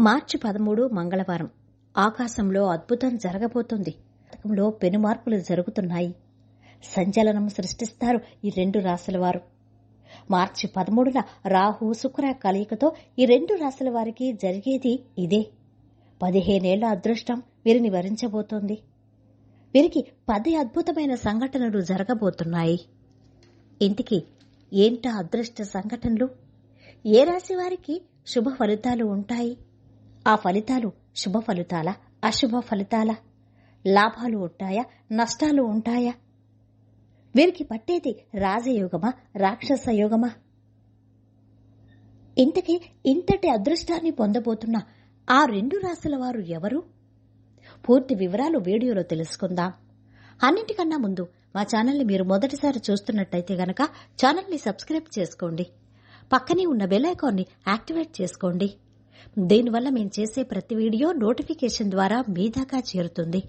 మార్చి పదమూడు మంగళవారం. ఆకాశంలో అద్భుతం జరగబోతుంది. జాతకంలో పెనుమార్పులు జరుగుతున్నాయి. సంచలనం సృష్టిస్తారు ఈ రెండు రాశుల వారు. మార్చి పదమూడున రాహు శుక్ర కలయికతో ఈ రెండు రాశుల వారికి జరిగేది ఇదే. పదిహేనేళ్ళ అదృష్టం వీరిని వరించబోతోంది. వీరికి పది అద్భుతమైన సంఘటనలు జరగబోతున్నాయి. ఇంటికి ఏంటా అదృష్ట సంఘటనలు? ఏ రాశి వారికి శుభ ఫలితాలు ఉంటాయి? ఆ ఫలితాలు శుభ ఫలితాలా? అశుభ ఫలితాలా? లాభాలు ఉంటాయా? నష్టాలు ఉంటాయా? వీరికి పట్టేది రాజయోగమా? రాక్షస యోగమా? ఇంతకీ ఇంతటి అదృష్టాన్ని పొందబోతున్న ఆ రెండు రాశుల వారు ఎవరు? పూర్తి వివరాలు వీడియోలో తెలుసుకుందాం. అన్నింటికన్నా ముందు మా ఛానల్ని మీరు మొదటిసారి చూస్తున్నట్టయితే గనక ఛానల్ని సబ్స్క్రైబ్ చేసుకోండి. పక్కనే ఉన్న బెల్ ఐకాన్ని యాక్టివేట్ చేసుకోండి. దీనివల్ల మేము చేసే ప్రతి వీడియో నోటిఫికేషన్ ద్వారా మీ దాకా చేరుతుంది.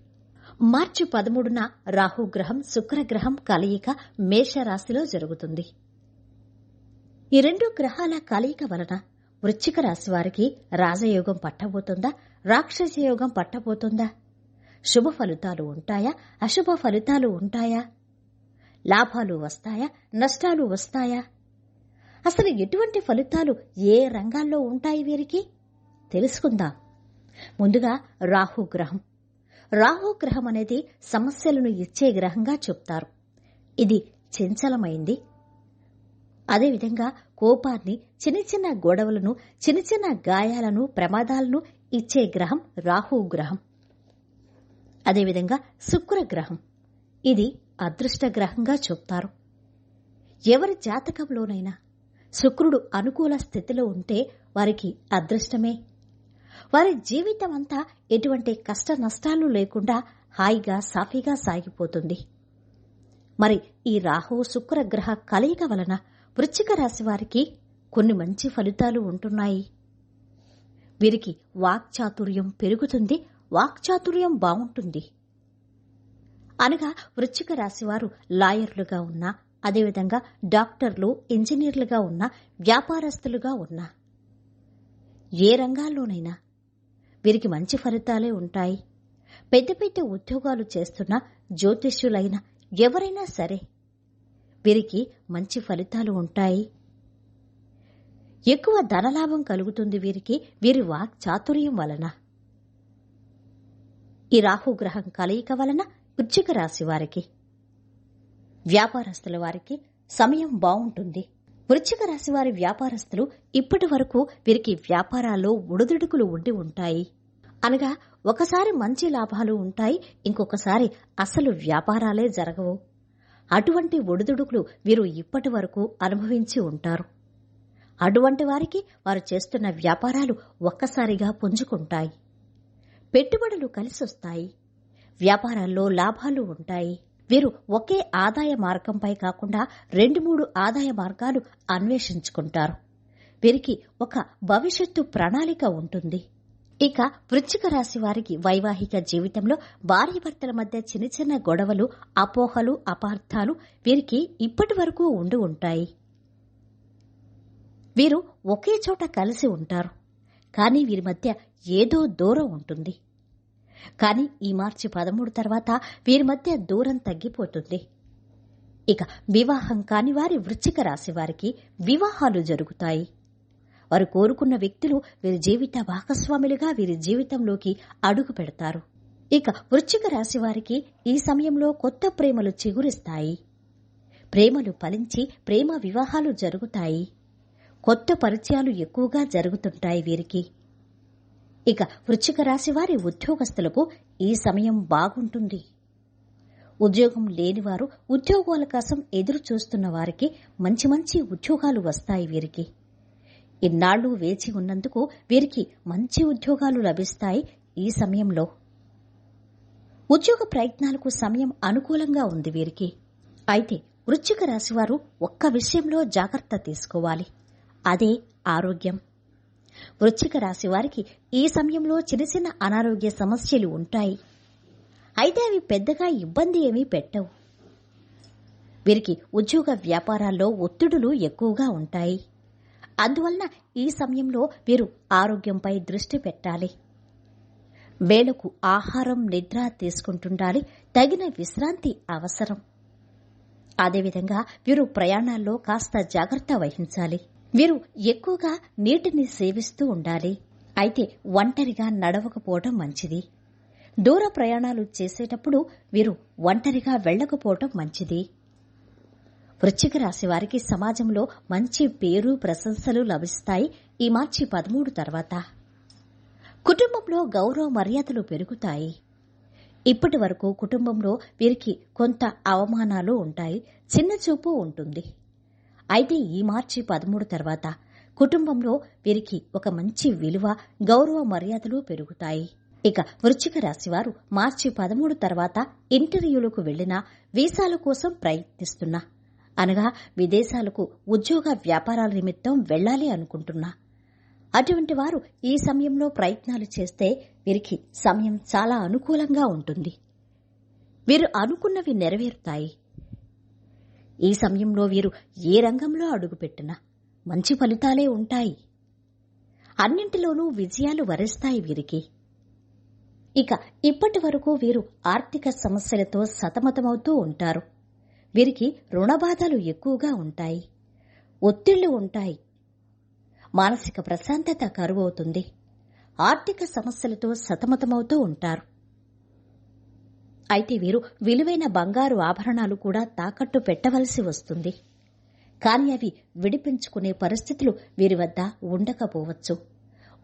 మార్చి పదమూడున రాహుగ్రహం శుక్రగ్రహం కలయిక మేషరాశిలో జరుగుతుంది. ఈ రెండు గ్రహాల కలయిక వలన వృశ్చిక రాశి వారికి రాజయోగం పట్టబోతుందా? రాక్షసయోగం పట్టబోతుందా? శుభ ఫలితాలు ఉంటాయా? అశుభ ఫలితాలు ఉంటాయా? లాభాలు వస్తాయా? నష్టాలు వస్తాయా? అసలు ఎటువంటి ఫలితాలు ఏ రంగాల్లో ఉంటాయి వీరికి? తెలుసుకుందాం. ముందుగా రాహుగ్రహం రాహుగ్రహం అనేది సమస్యలను ఇచ్చే గ్రహంగా చెప్తారు. ఇది చంచలమైంది. అదేవిధంగా కోపాన్ని చిన్న చిన్న గొడవలను చిన్న చిన్న గాయాలను ప్రమాదాలను ఇచ్చే గ్రహం రాహు గ్రహం. అదేవిధంగా శుక్రగ్రహం ఇది అదృష్ట గ్రహంగా చెప్తారు. ఎవరి జాతకంలోనైనా శుక్రుడు అనుకూల స్థితిలో ఉంటే వారికి అదృష్టమే. వారి జీవితం అంతా ఎటువంటి కష్ట నష్టాలు లేకుండా హాయిగా సాఫీగా సాగిపోతుంది. మరి ఈ రాహు శుక్రగ్రహ కలయిక వలన వృశ్చిక రాశి వారికి కొన్ని మంచి ఫలితాలు ఉంటున్నాయి. వీరికి వాక్చాతుర్యం పెరుగుతుంది వాక్చాతుర్యం బాగుంటుంది. అనగా వృశ్చిక రాశివారు లాయర్లుగా ఉన్నా అదేవిధంగా డాక్టర్లు ఇంజనీర్లుగా ఉన్నా వ్యాపారస్తులుగా ఉన్నా ఏ రంగాల్లోనైనా వీరికి మంచి ఫలితాలే ఉంటాయి. పెద్ద పెద్ద ఉద్యోగాలు చేస్తున్న జ్యోతిష్యులైన ఎవరైనా సరే వీరికి మంచి ఫలితాలు ఉంటాయి. ఎక్కువ ధనలాభం కలుగుతుంది వీరికి. వీరి వాక్ చాతుర్యం వలన. ఈ రాహుగ్రహం కలయిక వలన వృచ్చిక రాశి వారికి. వ్యాపారస్తుల వారికి సమయం బాగుంటుంది వృశ్చిక రాశి వారి వ్యాపారస్తులు ఇప్పటి వరకు వీరికి వ్యాపారాల్లో ఒడిదుడుకులు ఉండి ఉంటాయి. అనగా ఒకసారి మంచి లాభాలు ఉంటాయి ఇంకొకసారి అసలు వ్యాపారాలే జరగవు. అటువంటి ఒడిదుడుకులు వీరు ఇప్పటి వరకు అనుభవించి ఉంటారు. అటువంటి వారికి వారు చేస్తున్న వ్యాపారాలు ఒక్కసారిగా పుంజుకుంటాయి. పెట్టుబడులు కలిసొస్తాయి. వ్యాపారాల్లో లాభాలు ఉంటాయి. వీరు ఒకే ఆదాయ మార్గంపై కాకుండా రెండు మూడు ఆదాయ మార్గాలు అన్వేషించుకుంటారు. వీరికి ఒక భవిష్యత్తు ప్రణాళిక ఉంటుంది. ఇక వృశ్చిక రాశి వారికి వైవాహిక జీవితంలో భార్యాభర్తల మధ్య చిన్న చిన్న గొడవలు అపోహలు అపార్థాలు వీరికి ఇప్పటి వరకు ఉండి ఉంటాయి. వీరు ఒకే చోట కలిసి ఉంటారు. కానీ వీరి మధ్య ఏదో దూరం ఉంటుంది. కానీ ఈ మార్చి పదమూడు తర్వాత వీరి మధ్య దూరం తగ్గిపోతుంది. ఇక వివాహం కాని వారి వృశ్చిక రాశి వారికి వివాహాలు జరుగుతాయి. వారు కోరుకున్న వ్యక్తులు వీరి జీవిత భాగస్వాములుగా వీరి జీవితంలోకి అడుగు పెడతారు. ఇక వృశ్చిక రాశి వారికి ఈ సమయంలో కొత్త ప్రేమలు చిగురిస్తాయి. ప్రేమలు ఫలించి ప్రేమ వివాహాలు జరుగుతాయి. కొత్త పరిచయాలు ఎక్కువగా జరుగుతుంటాయి వీరికి. ఇక వృశ్చిక రాశి వారి ఉద్యోగస్తులకు ఈ సమయం బాగుంటుంది. ఉద్యోగం లేనివారు ఉద్యోగాల కోసం ఎదురు చూస్తున్న వారికి మంచి మంచి ఉద్యోగాలు వస్తాయి వీరికి. ఇన్నాళ్ళు వేచి ఉన్నందుకు వీరికి మంచి ఉద్యోగాలు లభిస్తాయి ఈ సమయంలో. ఉద్యోగ ప్రయత్నాలకు సమయం అనుకూలంగా ఉంది వీరికి. అయితే వృశ్చిక రాశివారు ఒక్క విషయంలో జాగ్రత్త తీసుకోవాలి. అదే ఆరోగ్యం. వృశ్చిక రాశి వారికి ఈ సమయంలో చిన్న చిన్న అనారోగ్య సమస్యలు ఉంటాయి. అయితే అవి పెద్దగా ఇబ్బంది ఏమీ పెట్టవు. వీరికి ఉద్యోగ వ్యాపారాల్లో ఒత్తిడులు ఎక్కువగా ఉంటాయి. అందువలన ఈ సమయంలో వీరు ఆరోగ్యంపై దృష్టి పెట్టాలి. వేళకు ఆహారం నిద్ర తీసుకుంటుండాలి. తగిన విశ్రాంతి అవసరం. అదేవిధంగా వీరు ప్రయాణాల్లో కాస్త జాగ్రత్త వహించాలి. వీరు ఎక్కువగా నీటిని సేవిస్తూ ఉండాలి. అయితే ఒంటరిగా నడవకపోవటం మంచిది. దూర ప్రయాణాలు చేసేటప్పుడు వీరు ఒంటరిగా వెళ్ళకపోవటం మంచిది. వృశ్చిక రాశి వారికి సమాజంలో మంచి పేరు ప్రశంసలు లభిస్తాయి ఈ మార్చి పదమూడు తర్వాత. కుటుంబంలో గౌరవ మర్యాదలు పెరుగుతాయి. ఇప్పటి వరకు కుటుంబంలో వీరికి కొంత అవమానాలు ఉంటాయి చిన్న చూపు ఉంటుంది. అయితే ఈ మార్చి పదమూడు తర్వాత కుటుంబంలో వీరికి ఒక మంచి విలువ గౌరవ మర్యాదలు పెరుగుతాయి. ఇక వృశ్చిక రాశివారు మార్చి పదమూడు తర్వాత ఇంటర్వ్యూలకు వెళ్ళినా వీసాల కోసం ప్రయత్నిస్తున్నా. అనగా విదేశాలకు ఉద్యోగ వ్యాపారాల నిమిత్తం వెళ్ళాలి అనుకుంటున్నా. అటువంటి వారు ఈ సమయంలో ప్రయత్నాలు చేస్తే వీరికి సమయం చాలా అనుకూలంగా ఉంటుంది. వీరు అనుకున్నవి నెరవేరుతాయి. ఈ సమయంలో వీరు ఏ రంగంలో అడుగుపెట్టినా మంచి ఫలితాలే ఉంటాయి. అన్నింటిలోనూ విజయాలు వరిస్తాయి వీరికి. ఇక ఇప్పటి వరకు వీరు ఆర్థిక సమస్యలతో సతమతమవుతూ ఉంటారు. వీరికి రుణబాధలు ఎక్కువగా ఉంటాయి. ఒత్తిళ్ళు ఉంటాయి. మానసిక ప్రశాంతత కరువవుతుంది. ఆర్థిక సమస్యలతో సతమతమవుతూ ఉంటారు. అయితే వీరు విలువైన బంగారు ఆభరణాలు కూడా తాకట్టు పెట్టవలసి వస్తుంది. కాని అవి విడిపించుకునే పరిస్థితులు వీరి వద్ద ఉండకపోవచ్చు.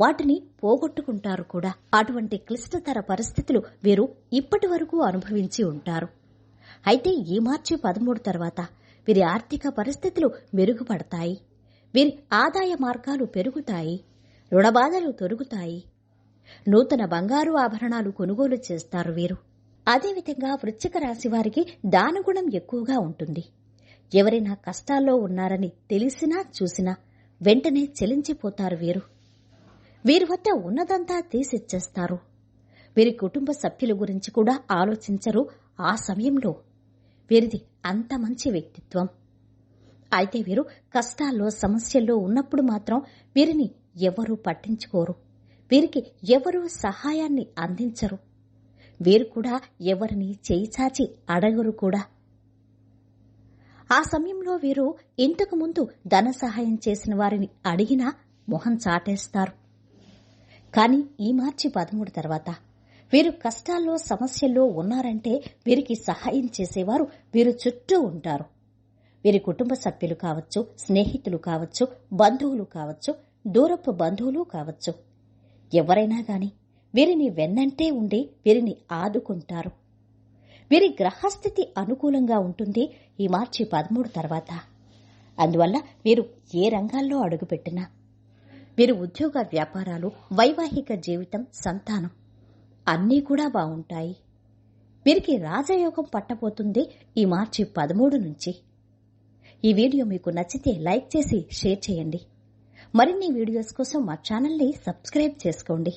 వాటిని పోగొట్టుకుంటారు కూడా. అటువంటి క్లిష్టతర పరిస్థితులు వీరు ఇప్పటి వరకు అనుభవించి ఉంటారు. అయితే ఈ మార్చి పదమూడు తర్వాత వీరి ఆర్థిక పరిస్థితులు మెరుగుపడతాయి. వీరి ఆదాయ మార్గాలు పెరుగుతాయి. రుణబాధలు తొలుగుతాయి నూతన బంగారు ఆభరణాలు కొనుగోలు చేస్తారు వీరు. అదేవిధంగా వృశ్చిక రాశి వారికి దానగుణం ఎక్కువగా ఉంటుంది. ఎవరైనా కష్టాల్లో ఉన్నారని తెలిసినా చూసినా వెంటనే చెలించిపోతారు వీరు. వీరి వద్ద ఉన్నదంతా తీసిచ్చేస్తారు. వీరి కుటుంబ సభ్యుల గురించి కూడా ఆలోచించరు ఆ సమయంలో. వీరిది అంత మంచి వ్యక్తిత్వం. అయితే వీరు కష్టాల్లో సమస్యల్లో ఉన్నప్పుడు మాత్రం వీరిని ఎవరూ పట్టించుకోరు. వీరికి ఎవరూ సహాయాన్ని అందించరు. వీరు కూడా ఎవరిని చేయి చాచి అడగరు కూడా. ఆ సమయంలో వీరు ఇంతకు ముందు ధన సహాయం చేసిన వారిని అడిగినా మొహం చాటేస్తారు. కానీ ఈ మార్చి పదమూడు తర్వాత వీరు కష్టాల్లో సమస్యల్లో ఉన్నారంటే వీరికి సహాయం చేసేవారు వీరు చుట్టూ ఉంటారు. వీరి కుటుంబ సభ్యులు కావచ్చు స్నేహితులు కావచ్చు బంధువులు కావచ్చు దూరపు బంధువులు కావచ్చు. ఎవరైనా గాని వీరిని వెన్నంటే ఉండి వీరిని ఆదుకుంటారు. వీరి గ్రహస్థితి అనుకూలంగా ఉంటుంది ఈ మార్చి పదమూడు తర్వాత. అందువల్ల వీరు ఏ రంగాల్లో అడుగుపెట్టినా వీరు ఉద్యోగ వ్యాపారాలు వైవాహిక జీవితం సంతానం అన్నీ కూడా బాగుంటాయి. వీరికి రాజయోగం పట్టబోతుంది ఈ మార్చి పదమూడు నుంచి. ఈ వీడియో మీకు నచ్చితే లైక్ చేసి షేర్ చేయండి. మరిన్ని వీడియోస్ కోసం మా ఛానల్ని సబ్స్క్రైబ్ చేసుకోండి.